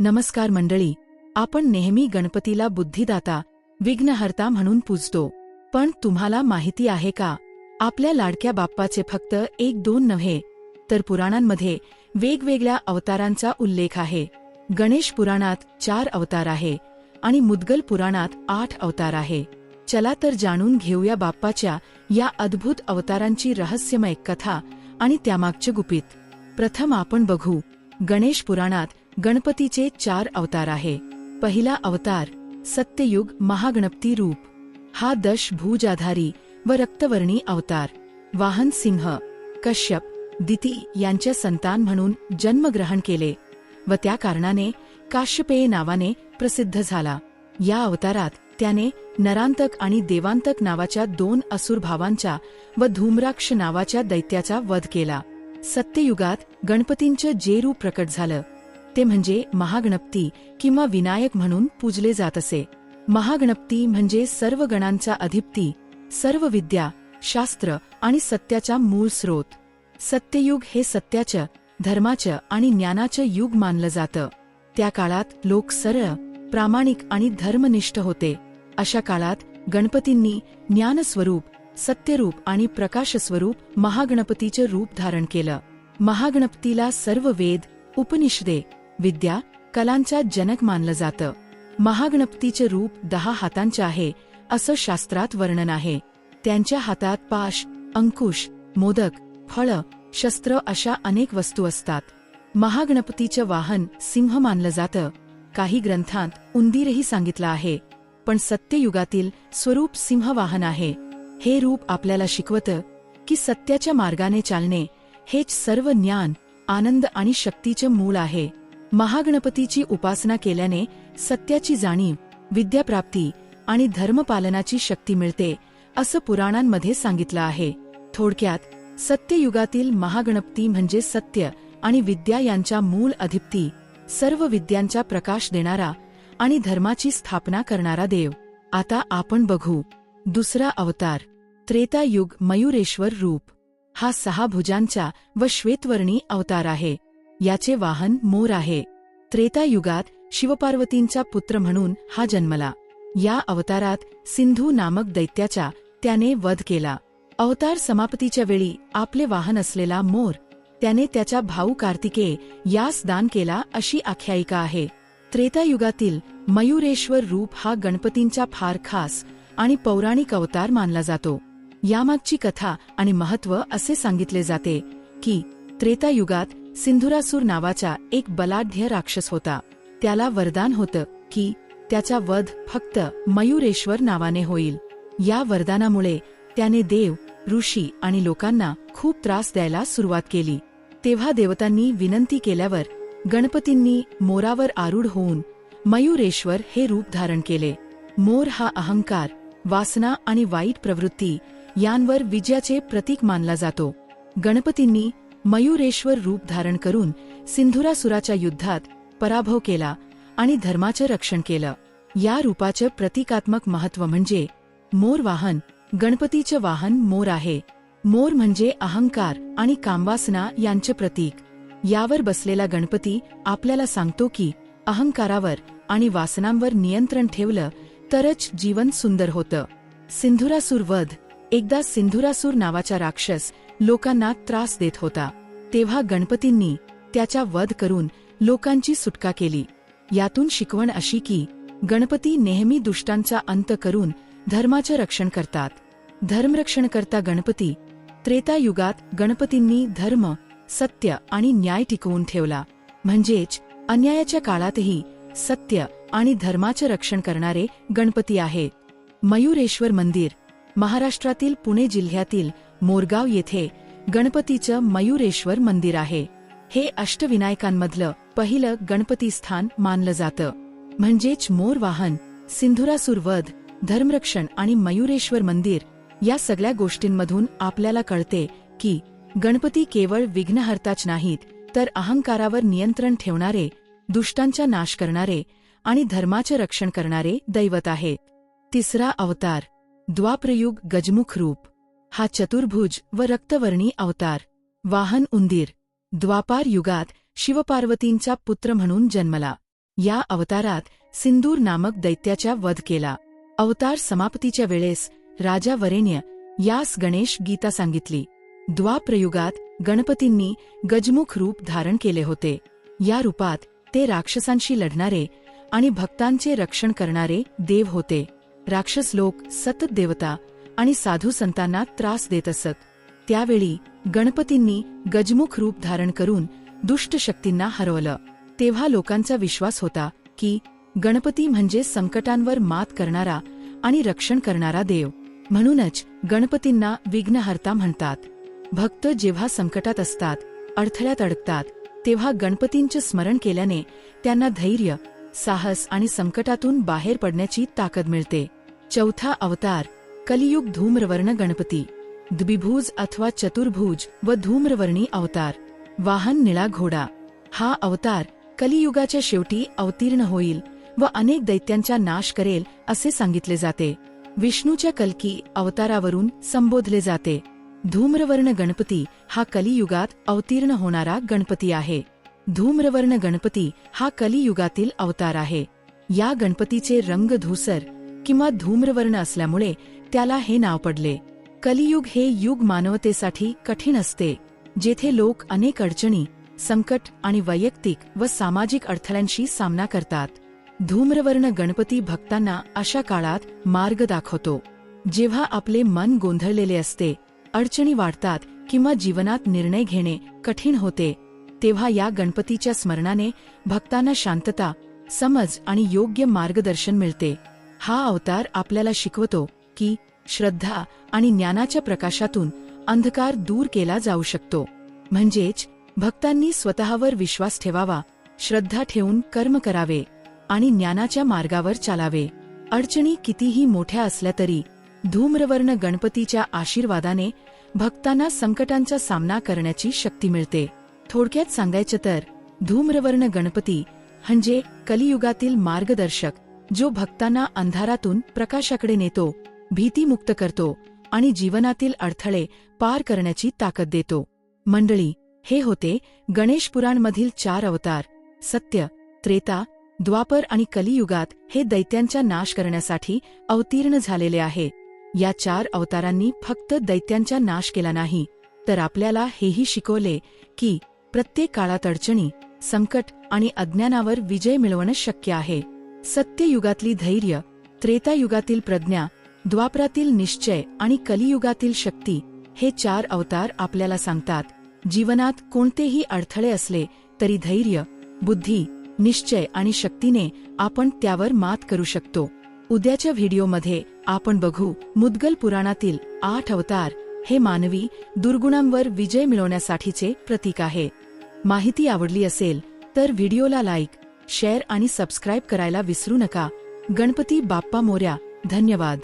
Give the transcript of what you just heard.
नमस्कार मंडळी आपण नेहमी गणपतीला बुद्धिदाता विघ्नहर्ता म्हणून पूजतो. पण तुम्हाला माहिती आहे का? आपल्या लाडक्या बाप्पाचे फक्त एक दोन नव्हे तर पुराणांमध्ये वेगवेगळ्या अवतारांचा उल्लेख आहे. गणेश पुराणात चार अवतार आहे आणि मुद्गल पुराणात आठ अवतार आहे. चला तर जाणून घेऊया बाप्पाच्या या अद्भुत अवतारांची रहस्यमय कथा आणि त्यामागचे गुपित. प्रथम आपण बघू गणेश पुराणात गणपतीचे चार अवतार आहे. पहिला अवतार सत्ययुग महागणपती रूप. हा दश भुजाधारी व रक्तवर्णी अवतार. वाहन सिंह कश्यप दिती यांचे संतान म्हणून जन्मग्रहण केले व त्या कारणाने काश्यपेय नावाने प्रसिद्ध झाला. या अवतारात त्याने नरांतक आणि देवांतक नावाच्या दोन असुर भावांच्या व धूम्राक्ष नावाच्या दैत्याचा वध केला. सत्ययुगात गणपतींचं जे रूप प्रकट झालं. ते म्हणजे महागणपती किंवा विनायक म्हणून पूजले जात असे. महागणपती म्हणजे सर्व गणांचा अधिपती सर्व विद्या शास्त्र आणि सत्याचा मूळ स्रोत. सत्ययुग हे सत्याचं धर्माचं आणि ज्ञानाचं युग मानलं जातं. त्या काळात लोक सरळ प्रामाणिक आणि धर्मनिष्ठ होते. अशा काळात गणपतींनी ज्ञानस्वरूप सत्यरूप आणि प्रकाशस्वरूप महागणपतीचे रूप धारण केलं. महागणपतीला सर्व वेद उपनिषदे विद्या कलांच्या जनक मानलं जातं. महागणपतीचे रूप दहा हातांचे आहे असं शास्त्रात वर्णन आहे. त्यांच्या हातात पाश अंकुश मोदक फळं शस्त्र अशा अनेक वस्तू असतात. महागणपतीचं वाहन सिंह मानलं जातं. काही ग्रंथांत उंदीरही सांगितलं आहे पण सत्ययुगातील स्वरूप सिंहवाहन आहे. हे रूप आपल्याला शिकवतं की सत्याच्या मार्गाने चालणे हेच सर्व ज्ञान आनंद आणि शक्तीचे मूळ आहे. महागणपतीची उपासना केल्याने सत्याची जाणीव विद्याप्राप्ती आणि धर्मपालनाची शक्ती मिळते असं पुराणांमध्ये सांगितलं आहे. थोडक्यात सत्ययुगातील महागणपती म्हणजे सत्य आणि विद्या यांच्या मूळ अधिपती सर्व विद्यांचा प्रकाश देणारा आणि धर्माची स्थापना करणारा देव. आता आपण बघू दुसरा अवतार त्रेतायुग मयुरेश्वर रूप. हा सहा भुजांचा व श्वेतवर्णी अवतार आहे. याचे वाहन मोर आहे. त्रेतायुगात शिवपार्वतींचा पुत्र म्हणून हा जन्मला. या अवतारात सिंधू नामक दैत्याचा त्याने वध केला. अवतार समाप्तीच्या वेळी आपले वाहन असलेला मोर त्याने त्याचा भाऊ कार्तिकेय यास दान केला अशी आख्यायिका आहे. त्रेतायुगातील मयुरेश्वर रूप हा गणपतींचा फार खास आणि पौराणिक अवतार मानला जातो. यामागची कथा आणि महत्त्व असे सांगितले जाते की त्रेतायुगात सिंधुरासूर नावाचा एक बलाढ्य राक्षस होता. त्याला वरदान होतं की त्याचा वध फक्त मयुरेश्वर नावाने होईल. या वरदानामुळे त्याने देव ऋषी आणि लोकांना खूप त्रास द्यायला सुरुवात केली. तेव्हा देवतांनी विनंती केल्यावर गणपतींनी मोरावर आरूढ होऊन मयुरेश्वर हे रूप धारण केले. मोर हा अहंकार वासना आणि वाईट प्रवृत्ती यांवर विजयाचे प्रतीक मानला जातो. गणपतींनी मयुरेश्वर रूप धारण करून सिंधुरासुराच्या युद्धात पराभव केला आणि धर्माचं रक्षण केलं. या रूपाचं प्रतिकात्मक महत्त्व म्हणजे मोर वाहन गणपतीचं वाहन मोर आहे. मोर म्हणजे अहंकार आणि कामवासना यांचे प्रतीक. यावर बसलेला गणपती आपल्याला सांगतो की अहंकारावर आणि वासनांवर नियंत्रण ठेवलं तरच जीवन सुंदर होतं. सिंधुरासूर वध एकदा सिंधुरासूर नावाचा राक्षस लोकांना त्रास देत होता. तेव्हा गणपतींनी त्याचा वध करून लोकांची सुटका केली. यातून शिकवण अशी की गणपती नेहमी दुष्टांचा अंत करून धर्माचं रक्षण करतात. धर्मरक्षण करता गणपती त्रेतायुगात गणपतींनी धर्म सत्य आणि न्याय टिकवून ठेवला. म्हणजेच अन्यायाच्या काळातही सत्य आणि धर्माचं रक्षण करणारे गणपती आहेत. मयुरेश्वर मंदिर महाराष्ट्रातील पुणे जिल्ह्यातील मोरगाव येथे गणपतीचं मयुरेश्वर मंदिर आहे. हे अष्टविनायकांमधलं पहिलं गणपती स्थान मानलं जातं. म्हणजेच मोरवाहन सिंधुरासूर वध धर्मरक्षण आणि मयुरेश्वर मंदिर या सगळ्या गोष्टींमधून आपल्याला कळते की गणपती केवळ विघ्नहर्ताच नाहीत तर अहंकारावर नियंत्रण ठेवणारे दुष्टांचा नाश करणारे आणि धर्माचे रक्षण करणारे दैवत आहेत. तिसरा अवतार द्वाप्रयुग गजमुख रूप हा चतुर्भुज व रक्तवर्णी अवतार वाहन उंदीर द्वापार युगात शिवपार्वतींचा पुत्र म्हणून जन्मला या अवतारात सिंदूर नामक दैत्याच्या वध केला अवतार समाप्तीच्या वेळेस राजा वरेण्य यास गणेश गीता सांगितली द्वाप्रयुगात गणपतींनी गजमुख रूप धारण केले होते या रूपात ते राक्षसांशी लढणारे आणि भक्तांचे रक्षण करणारे देव होते राक्षस लोक सतत देवता आणि साधू संतांना त्रास देत असत. त्यावेळी गणपतींनी गजमुख रूप धारण करून दुष्ट शक्तींना हरवलं. तेव्हा लोकांचा विश्वास होता की गणपती म्हणजे संकटांवर मात करणारा आणि रक्षण करणारा देव. म्हणूनच गणपतींना विघ्नहर्ता म्हणतात. भक्त जेव्हा संकटात असतात अडथळ्यात अडकतात तेव्हा गणपतींचे स्मरण केल्याने त्यांना धैर्य साहस आणि संकटातून बाहेर पडण्याची ताकद मिळते. चौथा अवतार कलियुग धूम्रवर्ण गणपती द्विभुज अथवा चतुर्भुज व धूम्रवर्णी अवतार वाहन निळा घोडा. हा अवतार कलियुगाच्या शेवटी अवतीर्ण होईल व अनेक दैत्यांचा नाश करेल असे सांगितले जाते. विष्णूच्या कल्की अवतारावरून संबोधले जाते. धूम्रवर्ण गणपती हा कलियुगात अवतीर्ण होणारा गणपती आहे. धूम्रवर्ण गणपती हा कलियुगातील अवतार आहे. या गणपतीचे रंग धूसर किंवा धूम्रवर्ण असल्यामुळे त्याला हे नाव पडले. कलियुग हे युग मानवतेसाठी कठीण असते जेथे लोक अनेक अडचणी संकट आणि वैयक्तिक व सामाजिक अडथळ्यांशी सामना करतात. धूम्रवर्ण गणपती भक्तांना अशा काळात मार्ग दाखवतो. जेव्हा आपले मन गोंधळलेले असते अडचणी वाढतात किंवा जीवनात निर्णय घेणे कठीण होते तेव्हा या गणपतीच्या स्मरणाने भक्तांना शांतता समज आणि योग्य मार्गदर्शन मिळते. हा अवतार आपल्याला शिकवतो की श्रद्धा आणि ज्ञानाच्या प्रकाशातून अंधकार दूर केला जाऊ शकतो. म्हणजेच भक्तांनी स्वतःवर विश्वास ठेवावा श्रद्धा ठेवून कर्म करावे आणि ज्ञानाच्या मार्गावर चालावे. अडचणी कितीही मोठ्या असल्या तरी धूम्रवर्ण गणपतीच्या आशीर्वादाने भक्तांना संकटांचा सामना करण्याची शक्ती मिळते. थोडक्यात सांगायचं तर धूम्रवर्ण गणपती म्हणजे कलियुगातील मार्गदर्शक जो भक्तांना अंधारातून प्रकाशाकडे नेतो भीतीमुक्त करतो आणि जीवनातील अडथळे पार करण्याची ताकद देतो. मंडळी हे होते गणेश पुराणमधील चार अवतार सत्य त्रेता द्वापर आणि कलियुगात हे दैत्यांचा नाश करण्यासाठी अवतीर्ण झालेले आहे. या चार अवतारांनी फक्त दैत्यांचा नाश केला नाही तर आपल्याला हेही शिकवले की प्रत्येक काळात अडचणी संकट आणि अज्ञानावर विजय मिळवणं शक्य आहे. सत्ययुगातली धैर्य त्रेतायुगातील प्रज्ञा द्वापरातील निश्चय आणि कलियुगातील शक्ती हे चार अवतार आपल्याला सांगतात. जीवनात कोणतेही अडथळे असले तरी धैर्य बुद्धी निश्चय आणि शक्तीने आपण त्यावर मात करू शकतो. उद्याच्या व्हिडिओमध्ये आपण बघू मुद्गल पुराणातील आठ अवतार हे मानवी दुर्गुणांवर विजय मिळवण्यासाठीचे प्रतीक आहे. माहिती आवडली असेल तर व्हिडिओला लाईक शेअर आणि सबस्क्राईब करायला विसरू नका. गणपती बाप्पा मोऱ्या धन्यवाद.